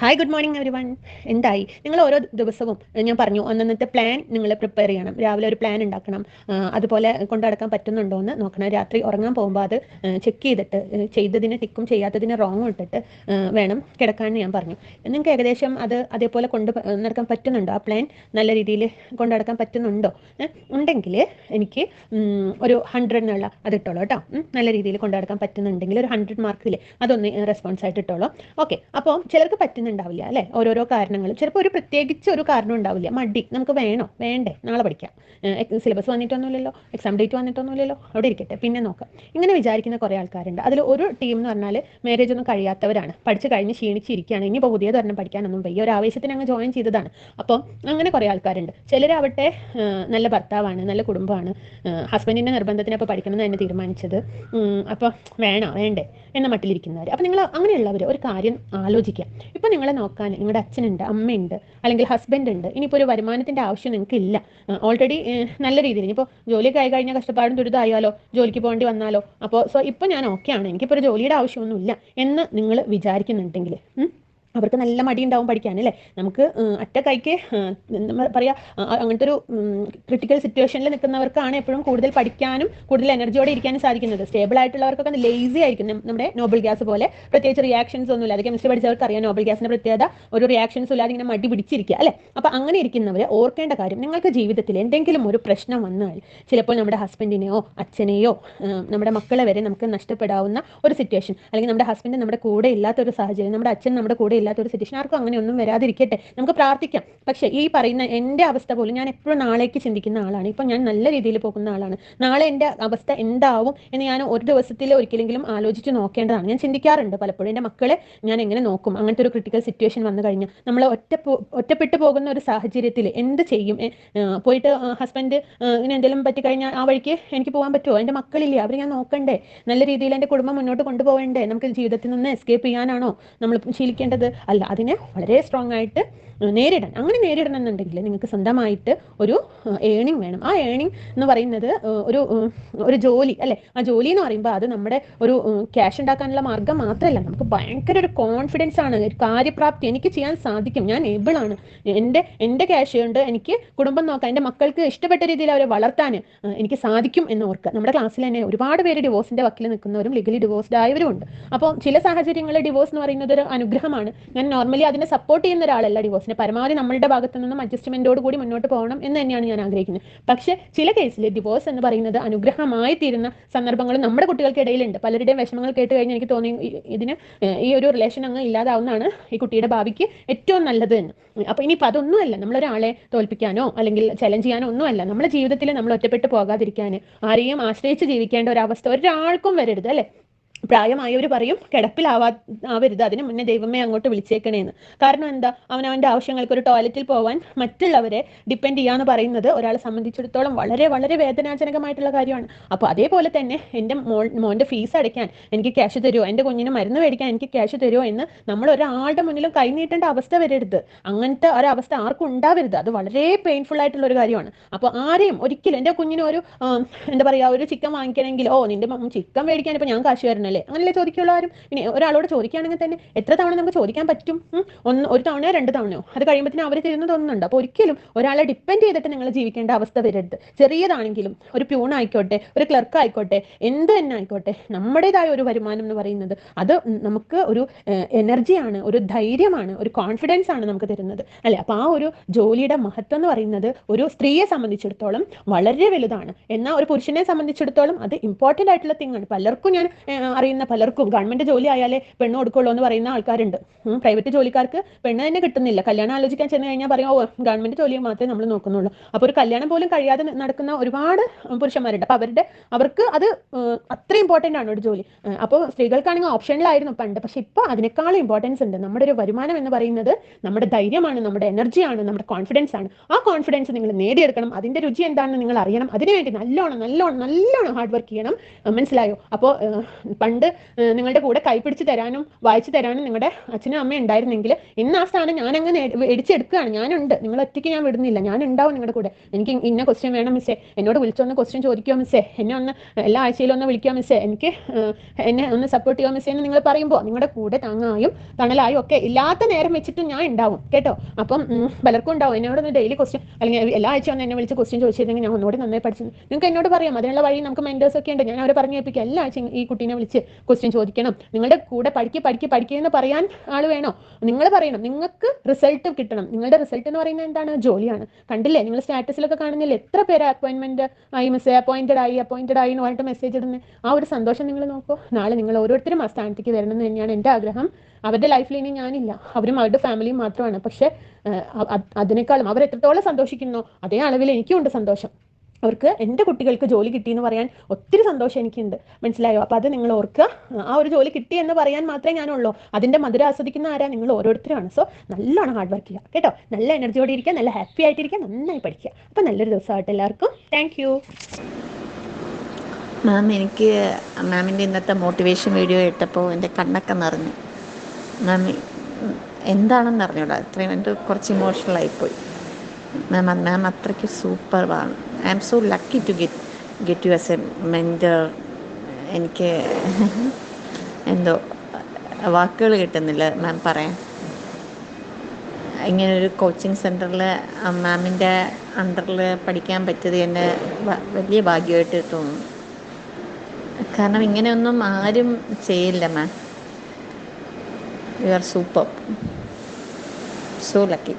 Hi good morning everyone എന്തായി? നിങ്ങൾ ഓരോ ദിവസവും ഞാൻ പറഞ്ഞു അന്നന്നത്തെ പ്ലാൻ നിങ്ങൾ പ്രിപ്പയർ ചെയ്യണം. രാവിലെ ഒരു പ്ലാൻ ഉണ്ടാക്കണം. അതുപോലെ കൊണ്ടടക്കാൻ പറ്റുന്നുണ്ടോ എന്ന് നോക്കണം. രാത്രി ഉറങ്ങാൻ പോകുമ്പോൾ അത് ചെക്ക് ചെയ്തിട്ട് ചെയ്തതിന് ടിക്കും ചെയ്യാത്തതിന് റോങ്ങും ഇട്ടിട്ട് വേണം കിടക്കാൻ ഞാൻ പറഞ്ഞു. നിങ്ങൾക്ക് ഏകദേശം അത് അതേപോലെ കൊണ്ട് നടക്കാൻ പറ്റുന്നുണ്ടോ? ആ പ്ലാൻ നല്ല രീതിയിൽ കൊണ്ടു നടക്കാൻ പറ്റുന്നുണ്ടോ? ഉണ്ടെങ്കിൽ എനിക്ക് ഒരു ഹൺഡ്രഡിനുള്ള അത് ഇട്ടോളൂ കേട്ടോ. നല്ല രീതിയിൽ കൊണ്ടു നടക്കാൻ പറ്റുന്നുണ്ടെങ്കിൽ ഒരു ഹൺഡ്രഡ് മാർക്കിൽ അതൊന്ന് റെസ്പോൺസ് ആയിട്ട് ഇട്ടോളൂ. ഓക്കെ അപ്പോൾ ചിലർക്ക് പറ്റുന്നുണ്ടാവില്ല അല്ലെ? ഓരോരോ കാരണങ്ങൾ. ചിലപ്പോൾ ഒരു പ്രത്യേകിച്ച് ഒരു കാരണം ഉണ്ടാവില്ല. മടി നമുക്ക് വേണോ? വേണ്ടേ? നാളെ പഠിക്കാം. സിലബസ് വന്നിട്ടൊന്നുമില്ലല്ലോ എക്സാം ഡേറ്റ് വന്നിട്ടൊന്നുമില്ലല്ലോ അവിടെ ഇരിക്കട്ടെ. പിന്നെ നോക്കാം. ഇങ്ങനെ വിചാരിക്കുന്ന കുറേ ആൾക്കാരുണ്ട്. അതിൽ ഒരു ടീം എന്ന് പറഞ്ഞാൽ മാരേജ് ഒന്നും കഴിയാത്തവരാണ്. പഠിച്ച് കഴിഞ്ഞ് ക്ഷീണിച്ചിരിക്കുകയാണ്. ഇനിയിപ്പോൾ പുതിയത് ഒരെണ്ണം പഠിക്കാനൊന്നും വയ്യ. ഒരു ആവേശത്തിന് അങ്ങ് ജോയിൻ ചെയ്തതാണ്. അപ്പം അങ്ങനെ കുറേ ആൾക്കാരുണ്ട്. ചിലരാവട്ടെ നല്ല ഭർത്താവാണ് നല്ല കുടുംബമാണ്. ഹസ്ബൻഡിന്റെ നിർബന്ധത്തിന് അപ്പോൾ പഠിക്കണമെന്ന് തന്നെ തീരുമാനിച്ചത്. അപ്പോൾ വേണോ? വേണ്ടേ? എന്ന മട്ടിലിരിക്കുന്നവർ അപ്പോൾ നിങ്ങൾ അങ്ങനെയുള്ളവർ ഒരു കാര്യം ആലോചിക്കുക. ഇപ്പം നിങ്ങളെ നോക്കാൻ നിങ്ങളുടെ അച്ഛനുണ്ട് അമ്മയുണ്ട് അല്ലെങ്കിൽ ഹസ്ബൻഡ് ഉണ്ട് ഇനിയിപ്പോൾ ഒരു വരുമാനത്തിന്റെ ആവശ്യം നിങ്ങൾക്ക് ഇല്ല ഓൾറെഡി നല്ല രീതിയിൽ ഇനിയിപ്പോൾ ജോലിയൊക്കെ ആയി കഴിഞ്ഞാൽ കഷ്ടപ്പാടും ദുരിതമായാലോ ജോലിക്ക് പോകേണ്ടി വന്നാലോ അപ്പോൾ സോ ഇപ്പോൾ ഞാൻ ഓക്കെയാണ് എനിക്കിപ്പോൾ ഒരു ജോലിയുടെ ആവശ്യമൊന്നുമില്ല എന്ന് നിങ്ങൾ വിചാരിക്കുന്നുണ്ടെങ്കിൽ അവർക്ക് നല്ല മടി ഉണ്ടാവും പഠിക്കാൻ അല്ലേ? നമുക്ക് അറ്റ കൈക്ക് നമ്മൾ പറയാ അങ്ങനത്തെ ഒരു ക്രിട്ടിക്കൽ സിറ്റുവേഷനിൽ നിൽക്കുന്നവർക്കാണ് എപ്പോഴും കൂടുതൽ പഠിക്കാനും കൂടുതൽ എനർജിയോടെ ഇരിക്കാനും സാധിക്കുന്നത്. സ്റ്റേബിൾ ആയിട്ടുള്ളവർക്കൊക്കെ ലേസി ആയിരിക്കും. നമ്മുടെ നോബൽ ഗ്യാസ് പോലെ. പ്രത്യേകിച്ച് റിയാക്ഷൻസ് ഒന്നുമില്ല. അത് കെമിസ്ട്രി പഠിച്ചവർക്ക് അറിയാം നോബൽ ഗ്യാസിന്റെ പ്രത്യേകത. ഒരു റിയാക്ഷൻസ് ഇല്ലാതെ ഇങ്ങനെ മടി പിടിച്ചിരിക്കുക അല്ലെ? അപ്പൊ അങ്ങനെ ഇരിക്കുന്നവരെ ഓർക്കേണ്ട കാര്യം നിങ്ങൾക്ക് ജീവിതത്തിൽ എന്തെങ്കിലും ഒരു പ്രശ്നം വന്നാൽ ചിലപ്പോൾ നമ്മുടെ ഹസ്ബൻഡിനെയോ അച്ഛനെയോ നമ്മുടെ മക്കളെ വരെ നമുക്ക് നഷ്ടപ്പെടാവുന്ന ഒരു സിറ്റുവേഷൻ അല്ലെങ്കിൽ നമ്മുടെ ഹസ്ബൻഡ് നമ്മുടെ കൂടെ ഇല്ലാത്ത ഒരു സാഹചര്യം നമ്മുടെ അച്ഛൻ നമ്മുടെ കൂടെ ഒരു സിറ്റുവേഷൻ ആർക്കും അങ്ങനെ ഒന്നും വരാതിരിക്കട്ടെ. നമുക്ക് പ്രാർത്ഥിക്കാം. പക്ഷേ ഈ പറയുന്ന എന്റെ അവസ്ഥ പോലും ഞാൻ എപ്പോഴും നാളേക്ക് ചിന്തിക്കുന്ന ആളാണ്. ഇപ്പം ഞാൻ നല്ല രീതിയിൽ പോകുന്ന ആളാണ്. നാളെ എന്റെ അവസ്ഥ എന്താവും എന്ന് ഞാൻ ഒരു ദിവസത്തിൽ ഒരിക്കലെങ്കിലും ആലോചിച്ച് നോക്കേണ്ടതാണ്. ഞാൻ ചിന്തിക്കാറുണ്ട് പലപ്പോഴും. എന്റെ മക്കളെ ഞാൻ എങ്ങനെ നോക്കും? അങ്ങനത്തെ ഒരു ക്രിട്ടിക്കൽ സിറ്റുവേഷൻ വന്നു കഴിഞ്ഞാൽ നമ്മൾ ഒറ്റ ഒറ്റപ്പെട്ടു പോകുന്ന ഒരു സാഹചര്യത്തിൽ എന്ത് ചെയ്യും? പോയിട്ട് ഹസ്ബൻഡ് ഇങ്ങനെ എന്തെങ്കിലും പറ്റിക്കഴിഞ്ഞാൽ ആ വഴിക്ക് എനിക്ക് പോകാൻ പറ്റുമോ എന്റെ മക്കളില്ലേ? അവർ ഞാൻ നോക്കണ്ടേ? നല്ല രീതിയിൽ എന്റെ കുടുംബം മുന്നോട്ട് കൊണ്ടുപോകണ്ടേ? നമുക്ക് ജീവിതത്തിൽ നിന്ന് എസ്കേപ്പ് ചെയ്യാനാണോ നമ്മൾ ശീലിക്കേണ്ടത്? അല്ല അതിനെ വളരെ സ്ട്രോങ് ആയിട്ട് നേരിടാൻ അങ്ങനെ നേരിടണം എന്നുണ്ടെങ്കിൽ നിങ്ങൾക്ക് സ്വന്തമായിട്ട് ഒരു ഏണിംഗ് വേണം. ആ ഏണിംഗ് എന്ന് പറയുന്നത് ഒരു ഒരു ജോലി അല്ലെ? ആ ജോലി എന്ന് പറയുമ്പോൾ അത് നമ്മുടെ ഒരു ക്യാഷ് ഉണ്ടാക്കാനുള്ള മാർഗം മാത്രമല്ല. നമുക്ക് ഭയങ്കര ഒരു കോൺഫിഡൻസ് ആണ് ഒരു കാര്യപ്രാപ്തി എനിക്ക് ചെയ്യാൻ സാധിക്കും. ഞാൻ ഏബിൾ ആണ്. എന്റെ എന്റെ ക്യാഷ് കൊണ്ട് എനിക്ക് കുടുംബം നോക്കാൻ എന്റെ മക്കൾക്ക് ഇഷ്ടപ്പെട്ട രീതിയിൽ അവരെ വളർത്താൻ എനിക്ക് സാധിക്കും എന്ന് ഓർക്കുക. നമ്മുടെ ക്ലാസ്സിൽ തന്നെ ഒരുപാട് പേര് ഡിവോഴ്സിന്റെ വക്കിൽ നിൽക്കുന്നവരും ലീഗലി ഡിവോഴ്സ്ഡ് ആയവരും ഉണ്ട്. അപ്പോൾ ചില സാഹചര്യങ്ങളിൽ ഡിവോഴ്സ് എന്ന് പറയുന്നത് ഒരു അനുഗ്രഹമാണ്. ഞാൻ നോർമലി അതിനെ സപ്പോർട്ട് ചെയ്യുന്ന ഒരാളല്ല ഡിവോഴ്സിനെ പരമാവധി നമ്മളുടെ ഭാഗത്തു നിന്നും അഡ്ജസ്റ്റ്മെന്റോട് കൂടി മുന്നോട്ട് പോകണം എന്ന് തന്നെയാണ് ഞാൻ ആഗ്രഹിക്കുന്നത്. പക്ഷെ ചില കേസിൽ ഡിവോഴ്സ് എന്ന് പറയുന്നത് അനുഗ്രഹമായി തീരുന്ന സന്ദർഭങ്ങളും നമ്മുടെ കുട്ടികൾക്കിടയിലുണ്ട്. പലരുടെയും വിഷമങ്ങൾ കേട്ട് കഴിഞ്ഞാൽ എനിക്ക് തോന്നി ഇതിന് ഈ ഒരു റിലേഷൻ അങ്ങ് ഇല്ലാതാവുന്നതാണ് ഈ കുട്ടിയുടെ ഭാവിക്ക് ഏറ്റവും നല്ലത് എന്ന്. അപ്പൊ ഇനിയിപ്പോൾ അതൊന്നുമല്ല നമ്മളൊരാളെ തോൽപ്പിക്കാനോ അല്ലെങ്കിൽ ചലഞ്ച് ചെയ്യാനോ ഒന്നുമല്ല നമ്മുടെ ജീവിതത്തിൽ നമ്മൾ ഒറ്റപ്പെട്ട് പോകാതിരിക്കാൻ ആരെയും ആശ്രയിച്ച് ജീവിക്കേണ്ട ഒരു അവസ്ഥ ഒരാൾക്കും വരരുത് അല്ലെ? പ്രായമായവർ പറയും കിടപ്പിലാവാ ആവരുത്. അതിന് മുന്നേ ദൈവമേ അങ്ങോട്ട് വിളിച്ചേക്കണേന്ന്. കാരണം എന്താ? അവൻ അവന്റെ ആവശ്യങ്ങൾക്ക് ഒരു ടോയ്ലറ്റിൽ പോവാൻ മറ്റുള്ളവരെ ഡിപ്പെൻഡ് ചെയ്യാന്ന് പറയുന്നത് ഒരാളെ സംബന്ധിച്ചിടത്തോളം വളരെ വളരെ വേദനാജനകമായിട്ടുള്ള കാര്യമാണ്. അപ്പോൾ അതേപോലെ തന്നെ എന്റെ മോൾ മോന്റെ ഫീസ് അടയ്ക്കാൻ എനിക്ക് ക്യാഷ് തരുമോ എന്റെ കുഞ്ഞിന് മരുന്ന് മേടിക്കാൻ എനിക്ക് ക്യാഷ് തരുമോ എന്ന് നമ്മൾ ഒരാളുടെ മുന്നിലും കൈനീട്ടേണ്ട അവസ്ഥ വരരുത്. അങ്ങനത്തെ ഒരവസ്ഥ ആർക്കും ഉണ്ടാവരുത്. അത് വളരെ പെയിൻഫുൾ ആയിട്ടുള്ള ഒരു കാര്യമാണ്. അപ്പോൾ ആരെയും ഒരിക്കലും എന്റെ കുഞ്ഞിന് ഒരു എന്താ പറയുക ഒരു ചിക്കൻ വാങ്ങിക്കണമെങ്കിൽ ഓ നിന്റെ ചിക്കൻ മേടിക്കാൻ ഇപ്പൊ ഞാൻ കാശ് തരണല്ലേ അങ്ങനല്ലേ ചോദിക്കുള്ളൂ ആരും. ഇനി ഒരാളോട് ചോദിക്കുകയാണെങ്കിൽ തന്നെ എത്ര തവണ നമുക്ക് ചോദിക്കാൻ പറ്റും? ഒന്ന് ഒരു തവണയോ രണ്ട് തവണയോ? അത് കഴിയുമ്പോഴത്തേനും അവർ തരുന്ന തോന്നുന്നുണ്ട് അപ്പോൾ ഒരിക്കലും ഒരാളെ ഡിപ്പെൻഡ് ചെയ്തിട്ട് നിങ്ങൾ ജീവിക്കേണ്ട അവസ്ഥ വരരുത്. ചെറിയതാണെങ്കിലും ഒരു പ്യൂൺ ആയിക്കോട്ടെ ഒരു ക്ലർക്ക് ആയിക്കോട്ടെ എന്ത് തന്നെ ആയിക്കോട്ടെ നമ്മുടേതായ ഒരു വരുമാനം എന്ന് പറയുന്നത് അത് നമുക്ക് ഒരു എനർജിയാണ് ഒരു ധൈര്യമാണ് ഒരു കോൺഫിഡൻസ് ആണ് നമുക്ക് തരുന്നത്. അല്ലെ? അപ്പൊ ആ ഒരു ജോലിയുടെ മഹത്വം എന്ന് പറയുന്നത് ഒരു സ്ത്രീയെ സംബന്ധിച്ചിടത്തോളം വളരെ വലുതാണ്. എന്നാൽ ഒരു പുരുഷനെ സംബന്ധിച്ചിടത്തോളം അത് ഇമ്പോർട്ടന്റ് ആയിട്ടുള്ള തിങ് ആണ്. പലർക്കും ഞാൻ അറിയുന്ന പലർക്കും ഗവൺമെന്റ് ജോലി ആയാലേ പെണ്ണ് കൊടുക്കുള്ളൂ എന്ന് പറയുന്ന ആൾക്കാരുണ്ട്. പ്രൈവറ്റ് ജോലിക്കാർക്ക് പെണ്ണ് തന്നെ കിട്ടുന്നില്ല. കല്യാണം ആലോചിക്കാൻ ചെന്ന് കഴിഞ്ഞാൽ പറയും ഓ ഗവൺമെന്റ് ജോലി മാത്രമേ നമ്മൾ നോക്കുന്നുള്ളൂ. അപ്പോൾ ഒരു കല്യാണം പോലും കഴിയാതെ നടക്കുന്ന ഒരുപാട് പുരുഷന്മാരുണ്ട്. അപ്പോൾ അവരുടെ അവർക്ക് അത് അത്ര ഇമ്പോർട്ടന്റ് ആണ് ഒരു ജോലി. അപ്പോൾ സ്ത്രീകൾക്കാണെങ്കിൽ ഓപ്ഷനിലായിരുന്നു പണ്ട്. പക്ഷെ ഇപ്പോൾ അതിനേക്കാളും ഇമ്പോർട്ടൻസ് ഉണ്ട്. നമ്മുടെ ഒരു വരുമാനം എന്ന് പറയുന്നത് നമ്മുടെ ധൈര്യമാണ് നമ്മുടെ എനർജിയാണ് നമ്മുടെ കോൺഫിഡൻസ് ആണ്. ആ കോൺഫിഡൻസ് നിങ്ങൾ നേടിയെടുക്കണം. അതിന്റെ രുചി എന്താണെന്ന് നിങ്ങൾ അറിയണം. അതിനുവേണ്ടി നല്ലോണം നല്ലോണം നല്ലോണം ഹാർഡ് വർക്ക് ചെയ്യണം. മനസ്സിലായോ? അപ്പോൾ പണ്ട് നിങ്ങളുടെ കൂടെ കൈപിടിച്ച് തരാനും വായിച്ചു തരാനും നിങ്ങളുടെ അച്ഛനും അമ്മയും ഉണ്ടായിരുന്നെങ്കിൽ ഇന്ന് ആ സ്ഥാനം ഞാൻ അങ്ങ് എടുക്കുകയാണ് ഞാനുണ്ട്. നിങ്ങൾ ഒറ്റയ്ക്ക് ഞാൻ വിടുന്നില്ല. ഞാൻ ഉണ്ടാവും നിങ്ങളുടെ കൂടെ. എനിക്ക് ഇന്ന ക്വസ്റ്റ്യൻ വേണം മിസ്സേ എന്നോട് വിളിച്ചൊന്ന് ക്വസ്റ്റ്യൻ ചോദിക്കുമോ മിസ്സേ എന്നെ ഒന്ന് എല്ലാ ആഴ്ചയിലും ഒന്ന് വിളിക്കുക മിസ്സേ എനിക്ക് എന്നെ ഒന്ന് സപ്പോർട്ട് ചെയ്യുക മിസ്സേ എന്ന് നിങ്ങൾ പറയുമ്പോൾ നിങ്ങളുടെ കൂടെ താങ്ങായും തണലായും ഒക്കെ ഇല്ലാത്ത നേരം വെച്ചിട്ട് ഞാൻ ഉണ്ടാവും. കേട്ടോ? അപ്പം പലർക്കും ഉണ്ടാവും. എന്നോട് ഒന്ന് ഡെയിലി ക്വസ്റ്റ്യൻ അല്ലെങ്കിൽ എല്ലാ ആഴ്ച ഒന്ന് എന്നെ വിളിച്ച് ക്വസ്റ്റ്യൻ ചോദിച്ചിരുന്നെങ്കിൽ ഞാൻ ഒന്നുകൂടി നന്നായി പഠിച്ചു. നിങ്ങൾക്ക് എന്നോട് പറയാം. അതിനുള്ള വഴി നമുക്ക് മെന്റേഴ്സ് ഒക്കെ ഉണ്ട്. ഞാൻ അവരെ പറഞ്ഞു എല്ലാ ആഴ്ചയും ഈ കുട്ടീനെ വിളിച്ച് ക്വസ്റ്റ്യൻ ചോദിക്കണം. നിങ്ങളുടെ കൂടെ പഠിക്കുക പഠിക്കുക പഠിക്കുക എന്ന് പറയാൻ ആൾ വേണോ? നിങ്ങൾ പറയണം. നിങ്ങൾക്ക് റിസൾട്ട് കിട്ടണം. നിങ്ങളുടെ റിസൾട്ട് എന്ന് പറയുന്നത് എന്താണ്? ജോലിയാണ്. കണ്ടില്ലേ? നിങ്ങൾ സ്റ്റാറ്റസിലൊക്കെ കാണുന്നില്ലേ? എത്ര പേര് അപ്പോയിന്റ്മെന്റ് ആയി മിസ് അപ്പോയിന്റഡ് ആയി അപ്പോയിന്റഡ് ആയി എന്ന് പറഞ്ഞിട്ട് മെസ്സേജ് ഇടുന്ന? ആ ഒരു സന്തോഷം നിങ്ങൾ നോക്കൂ. നാളെ നിങ്ങൾ ഓരോരുത്തരും ആ സ്ഥാനത്തേക്ക് വരണം എന്ന് തന്നെയാണ് എന്റെ ആഗ്രഹം. അവരുടെ ലൈഫിൽ ഇനി ഞാനില്ല. അവരും അവരുടെ ഫാമിലിയും മാത്രമാണ്. പക്ഷെ അതിനേക്കാളും അവർ എത്രത്തോളം സന്തോഷിക്കുന്നു അതേ അളവിൽ എനിക്കുണ്ട് സന്തോഷം. അവർക്ക് എന്റെ കുട്ടികൾക്ക് ജോലി കിട്ടി എന്ന് പറയാൻ ഒത്തിരി സന്തോഷം എനിക്കുണ്ട്. മനസ്സിലായോ? അപ്പോൾ അത് നിങ്ങൾ ഓർക്കുക. ആ ഒരു ജോലി കിട്ടി എന്ന് പറയാൻ മാത്രമേ ഞാനുള്ളൂ. അതിന്റെ മധുരം ആസ്വദിക്കുന്ന ആരാ? നിങ്ങൾ ഓരോരുത്തരാണ്. സോ നല്ലോണം ഹാർഡ് വർക്ക് ചെയ്യുക. കേട്ടോ? നല്ല എനർജിയോടെ ഇരിക്കുക നല്ല ഹാപ്പി ആയിട്ടിരിക്കുക നന്നായി പഠിക്കുക. അപ്പോൾ നല്ലൊരു ദിവസമായിട്ട് എല്ലാവർക്കും. താങ്ക് യു മാം എനിക്ക് മാമിന്റെ ഇന്നത്തെ മോട്ടിവേഷൻ വീഡിയോ ഇട്ടപ്പോൾ എന്റെ കണ്ണൊക്കെ നിറഞ്ഞു. മാം എന്താണെന്ന് അറിഞ്ഞൂടാ അത്രയും എന്റെ കുറച്ച് ഇമോഷണൽ ആയിപ്പോയി മാം മാം അത്രയ്ക്ക് സൂപ്പറാണ് I am so lucky to get get you as a mentor എനിക്ക് എന്തോ വാക്കുകൾ കിട്ടുന്നില്ല മാം പറയാൻ. ഇങ്ങനൊരു കോച്ചിങ് സെന്ററിൽ മാമിന്റെ അണ്ടറിൽ പഠിക്കാൻ പറ്റിയത് എന്നെ വലിയ ഭാഗ്യമായിട്ട് തോന്നുന്നു. കാരണം ഇങ്ങനെയൊന്നും ആരും ചെയ്യില്ല ma'am you are super so lucky